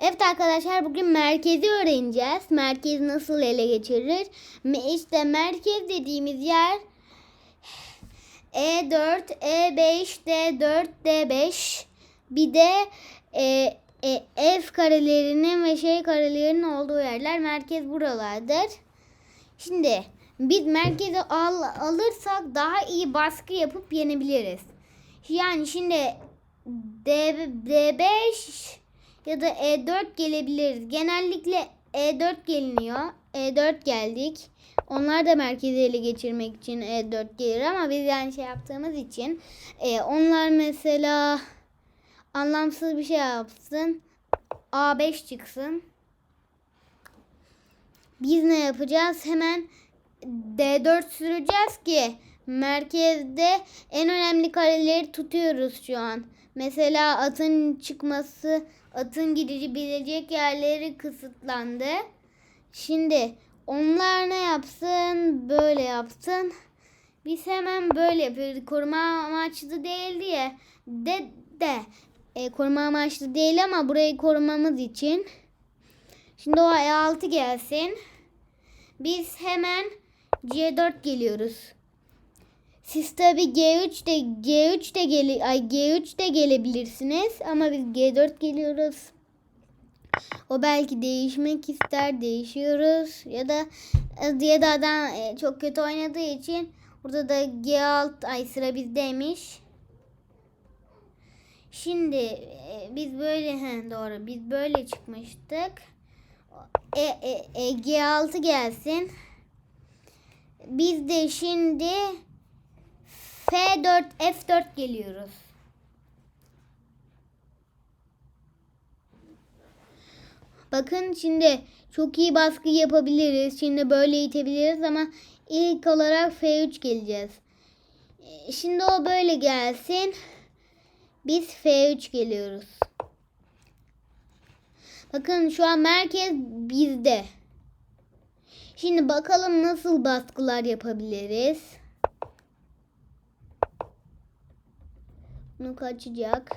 Evet arkadaşlar bugün merkezi öğreneceğiz. Merkez nasıl ele geçirir? İşte merkez dediğimiz yer E E4, E5, D4, D5 bir de e, e, F karelerinin ve şey karelerinin olduğu yerler merkez buralardır. Şimdi biz merkezi al, alırsak daha iyi baskı yapıp yenebiliriz. Yani şimdi D, D5 ya da E4 gelebiliriz. Genellikle E4 geliniyor. E4 geldik. Onlar da merkezi ele geçirmek için E4 gelir ama biz yani şey yaptığımız için e, onlar mesela anlamsız bir şey yapsın. A5 çıksın. Biz ne yapacağız? Hemen D4 süreceğiz ki merkezde en önemli kareleri tutuyoruz şu an. Mesela atın çıkması, atın gidebilecek yerleri kısıtlandı. Şimdi onlar ne yapsın? Böyle yapsın. Biz hemen böyle yapıyoruz. Koruma amaçlı değil diye. De de. E, koruma amaçlı değil ama burayı korumamız için. Şimdi o E6 gelsin. Biz hemen C4 geliyoruz. Siz tabi G3 de G3 de gele ay G3 de gelebilirsiniz ama biz G4 geliyoruz. O belki değişmek ister, değişiyoruz ya da ya da adam e, çok kötü oynadığı için burada da G6 ay sıra bizdeymiş. Şimdi e, biz böyle he, doğru biz böyle çıkmıştık. E, e, e, G6 gelsin. Biz de şimdi F4 F4 geliyoruz. Bakın şimdi çok iyi baskı yapabiliriz. Şimdi böyle itebiliriz ama ilk olarak F3 geleceğiz. E, Şimdi o böyle gelsin. Biz F3 geliyoruz. Bakın şu an merkez bizde. Şimdi bakalım nasıl baskılar yapabiliriz. Bunu kaçacak.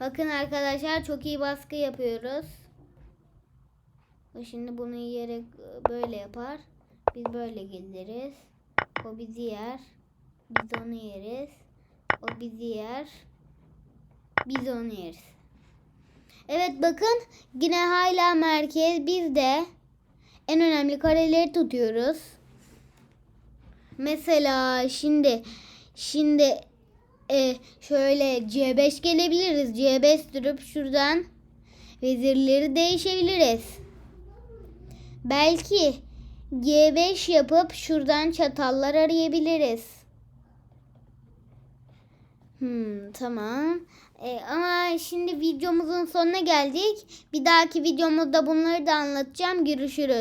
Bakın arkadaşlar çok iyi baskı yapıyoruz. O şimdi bunu yiyerek böyle yapar. Biz böyle geliriz. O bizi yer. Biz onu yeriz. O bizi yer. Biz onu yeriz. Evet bakın yine hala merkez bizde. En önemli kareleri tutuyoruz. Mesela şimdi şimdi e, şöyle C5 gelebiliriz. C5 durup şuradan vezirleri değişebiliriz. Belki G5 yapıp şuradan çatallar arayabiliriz. Hmm, tamam. E, ama şimdi videomuzun sonuna geldik. Bir dahaki videomuzda bunları da anlatacağım. Görüşürüz.